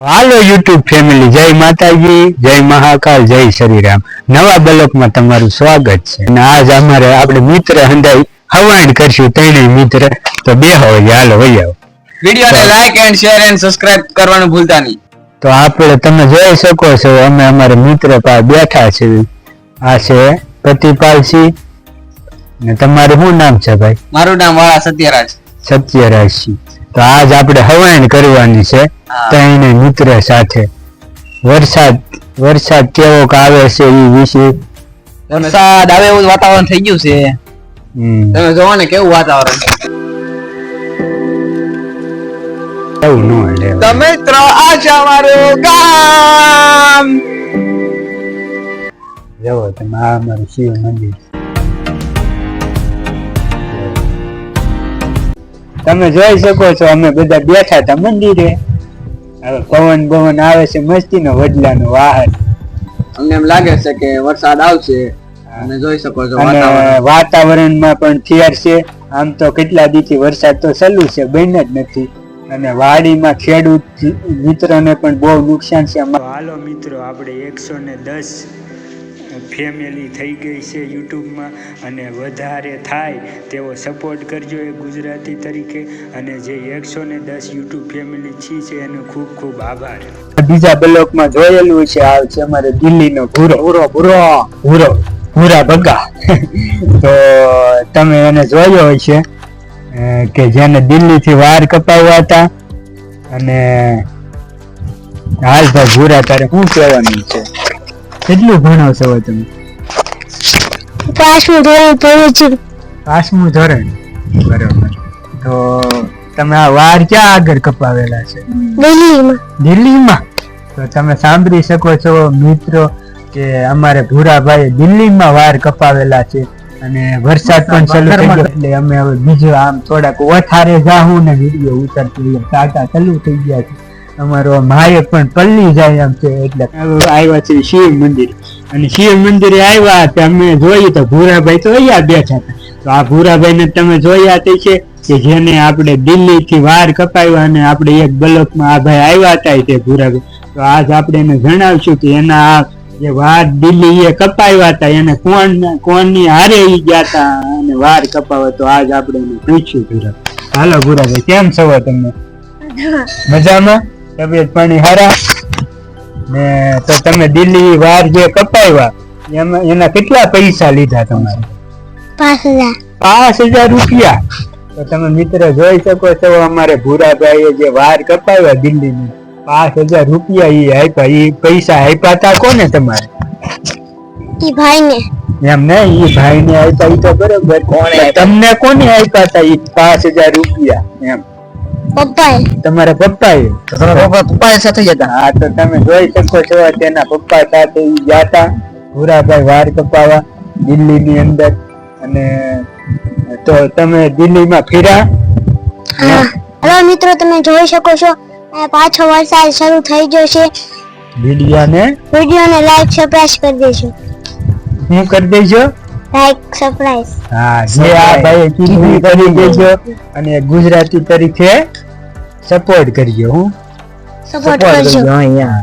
હાલો YouTube family જય માતાજી જય મહાકાલ જય શ્રીરામ. નવા બ્લોકમાં તમારું સ્વાગત છે. અને આજ અમારે આપણે મિત્ર હંધાઈ હવાણ કરશું ત્રણેય મિત્ર. તો બે હોય હાલો વહી આવો. વિડીયોને like and share and subscribe કરવાનું ભૂલતા નહીં. તો આપણે તમે જોઈ શકો છો અમે અમારા મિત્ર પાસે બેઠા છે. આ છે પ્રતિપાલસિંહ. ને તમારું શું નામ છે ભાઈ? મારું નામ વાળા સત્યરાજ. સત્યરાજસિંહ તો આજ આપણે હવાયણ કરવાની છે હા. મિત્ર સાથે. વરસાદ વરસાદ કેવો આવે છે એ વિશે? વરસાદ આવે એવું વાતાવરણ થઈ ગયું છે. તમે જોવો ને કેવું વાતાવરણ મિત્રો આ છે અમારું ગામ. જવો તમે આ અમારું શિવ મંદિર તમે જોઈ શકો છો અમે બધા બેઠા હતા મંદિરે. હવે પવન બવન આવે છે મસ્તીનો વડલાનો વાહન. અમને એમ લાગે છે કે વરસાદ આવશે અને જોઈ શકો છો અને વાતાવરણ. વાતાવરણમાં પણ થિયર છે. આમ તો કેટલા દીથી વરસાદ તો ચાલુ છે બન જ નથી. અને વાડીમાં ખેડૂત મિત્રોને પણ બહુ નુકસાન છે. હાલો મિત્રો આપણે એકસો ને દસ ફેમિલી થઈ ગઈ છે યુટ્યુબમાં અને વધારે થાય તેવો સપોર્ટ કરજો એ ગુજરાતી તરીકે અને જે એકસો ને દસ યુટ્યુબ ફેમિલી છી છે એનો ખૂબ ખૂબ આભાર. બીજા બ્લોકમાં જોયેલું છે આ છે અમારે દિલ્હીનો ભૂરો. ભૂરો ભૂરો. ભૂરો ભૂરા બગા. તો તમે એને જોયો હશે છે કે જેને દિલ્હીથી વાર કપાવ્યા હતા અને હાલ ભાઈ ભૂરા તારે શું કહેવાનું છે? કેટલું ભણો છો હવે તમે? પાંચમું ધોરણ ભણું છું. પાંચમું ધોરણ? બરોબર. તો તમે આ વાર ક્યાં આગળ કપાવેલા છે? દિલ્હીમાં. દિલ્હીમાં? તો તમે સાંભળી શકો છો મિત્રો કે અમારે ભૂરાભાઈ દિલ્હીમાં વાર કપાવેલા છે અને વરસાદ પણ ચાલુ થઈ ગયો એટલે અમે હવે બીજો આમ થોડાક વધારે જાહું ને વીડિયો ઉતારતી ટાટા ચાલુ થઈ ગયા છે. અમારો માયક પણ પલ્લી જાય એમ છે એટલે આવ્યા છે શિવ મંદિર. અને શિવ મંદિરે આવ્યા તો અમે જોયું તો ભૂરાભાઈ તો અહીંયા બેઠા હતા. તો આ ભૂરાભાઈ ને તમે જોયા તે છે કે જેને આપણે દિલ્હી થી વાર કપાવ્યા અને આપણે એક બ્લોકમાં આ ભાઈ આવ્યા હતા તે ભૂરાભાઈ. તો આજ આપણે એને જણાવશું કે એના આ જે વાર દિલ્હી એ કપાવ્યા હતા એને કોણ કોણની હારે ગયા હતા અને વાર કપાવ્યા તો આજ આપણે એને પૂછ્યું ભૂરા હાલો ભૂરાભાઈ કેમ છો તમે? મજામાં? તબિયત પાણી હારા. ને તો તમે દિલ્હી વાર જે કપાવ્યા એમાં એના કેટલા પૈસા લીધા તમારે? પાંચ હજાર. પાંચ હજાર રૂપિયા? તો તમે મિત્ર જોઈ શકો છો અમારે ભૂરાભાઈએ જે વાર કપાવ્યા દિલ્હીની પાંચ હજાર રૂપિયા ઈ આપ્યા ઈ પૈસા આપ્યા હતા કોને તમારે? ઈ ભાઈને. એમ ને ઈ ભાઈ ને આપ્યા ઈ તો બરોબર. કોણે તમને કોને આપ્યા હતા ઈ પાંચ હજાર રૂપિયા એમ? પપ્પાએ. તમારા પપ્પાએ? પપ્પા સાથે જતા હા તો તમે જોઈ શકો છો તેના પપ્પા સાથે ગયા હતા. ભૂરાભાઈ વાર કપાવા દિલ્હીની અંદર. અને તો તમે દિલ્હીમાં ફર્યા હા. હવે મિત્રો તમે જોઈ શકો છો પાછો વરસાદ શરૂ થઈ ગયો છે. વિડિયાને? વિડીયોને લાઈક સબસ્ક્રાઇબ કરી દેજો. હું કરી દેજો? લાઈક સરપ્રાઈઝ હા જે આ ભાઈ કીધું ઈ કરી દેજો અને ગુજરાતી તરીકે સપોર્ટ કરજો હું. સપોર્ટ કરજો. અહીંયા.